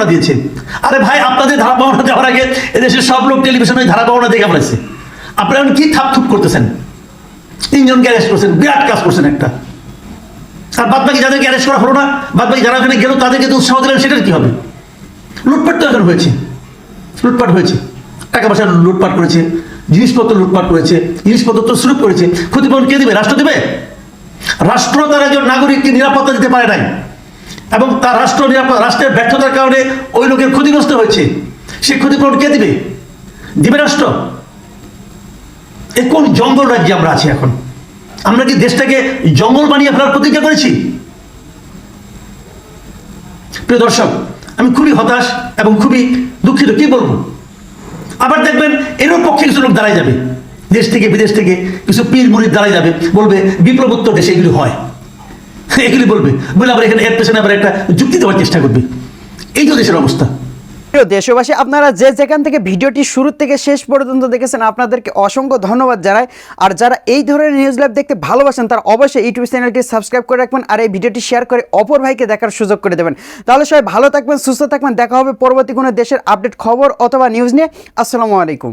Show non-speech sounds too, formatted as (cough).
পাওনা দিয়েছে। আরে ভাই, আপনাদের ধারা পাওনা দেওয়ার আগে এদেশের সব লোক টেলিভিশনে ধারা পাওনা দেখে ফেলেছে। আপনারা কি থাপ থুপ করতেছেন? তিনজনকে অ্যারেস্ট করছেন, বিরাট কাজ করছেন একটা। আর বাদ বাকি যাদেরকে অ্যারেস্ট করা হলো না বাদ বাকি যারা ওখানে গেল, তাদেরকে তো উৎসাহ দিলেন, সেটার কি হবে? লুটপাট তো এখন হয়েছে। লুটপাট হয়েছে। টাকা পয়সা লুটপাট করেছে, জিনিসপত্র লুটপাট করেছে, জিনিসপত্র তো সুলভ করেছে। ক্ষতিপূরণ কে দেবে? রাষ্ট্র দেবে? রাষ্ট্র তার একজন নাগরিককে নিরাপত্তা দিতে পারে নাই। এবং তার রাষ্ট্র রাষ্ট্রের ব্যর্থতার কারণে ওই লোকের ক্ষতিগ্রস্ত হয়েছে। সেই ক্ষতিপূরণ কে দিবে? দিবে রাষ্ট্র। এ কোন জঙ্গল রাজ্যে আমরা আছি এখন? আমরা কি দেশটাকে জঙ্গল বানিয়ে ফেলার প্রতিজ্ঞা করেছি? প্রিয় দর্শক, আমি খুবই হতাশ এবং খুবই দুঃখিত। কি বলব? আবার দেখবেন এরও পক্ষে কিছু লোক দাঁড়ায় যাবে। দেশ থেকে বিদেশ থেকে কিছু পীর মুড়ির দাঁড়ায় যাবে। বলবে, বিপ্লবোত্তর দেশে এগুলি হয়। (laughs) এগুলি বলবে। বলে আবার এখানে এর পেছনে আবার একটা যুক্তি দেওয়ার চেষ্টা করবে। এই তো দেশের অবস্থা। প্রিয় দেশবাসী, আপনারা যে যেখান থেকে ভিডিওটি শুরু থেকে শেষ পর্যন্ত দেখেছেন, আপনাদেরকে অসংখ্য ধন্যবাদ জানাই। আর যারা এই ধরনের নিউজ লাইভ দেখতে ভালোবাসেন, তারা অবশ্যই ইউটিউব চ্যানেলটি সাবস্ক্রাইব করে রাখবেন আর এই ভিডিওটি শেয়ার করে অপর ভাইকে দেখার সুযোগ করে দেবেন। তাহলে সবাই ভালো থাকবেন, সুস্থ থাকবেন। দেখা হবে পরবর্তী কোনো দেশের আপডেট খবর অথবা নিউজ নিয়ে। আসসালামু আলাইকুম।